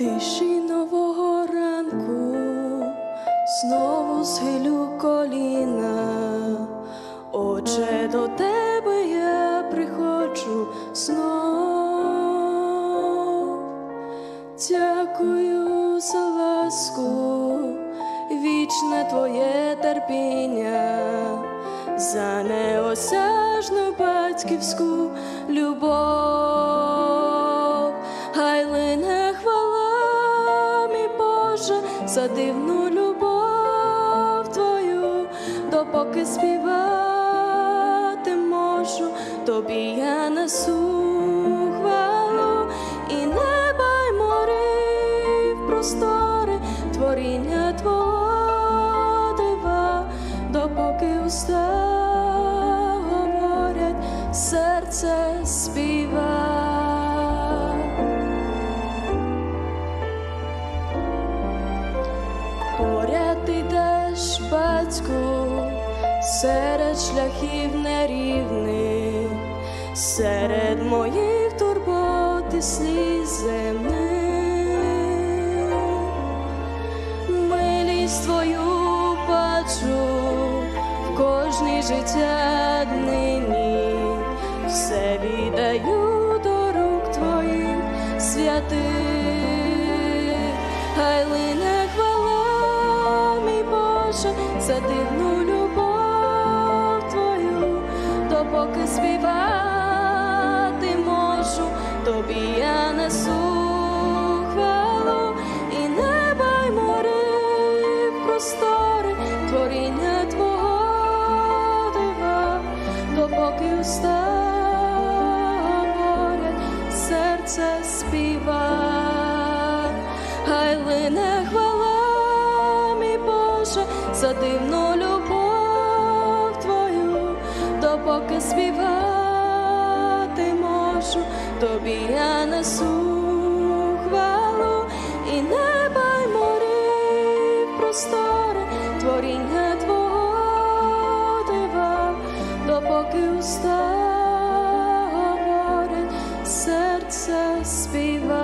Тиші нового ранку знову схилю коліна, Отче, до тебе я приходжу знов. Дякую за ласку, вічне твоє терпіння, за неосяжну батьківську любов, за дивну любов твою, допоки співати можу, тобі я несу хвалу і неба й морів простори, творіння твого дива, допоки уста говорять, серце співа. Поряд ідеш, батьку, серед шляхів нерівних, серед моїх турбот і сліз земних. Милість твою бачу в кожній життя днині, все віддаю до рук твоїх святих, хай лине Боже, за дивну любов твою, допоки співати можу, тобі я несу хвалу. І неба й мори простори, творіння твого дива, допоки уста говорять, серце співа, за дивну любов твою, то поки співати можу, тобі я несу хвалу і неба й простори, творіння твого дива, допоки уста говорить серце співає.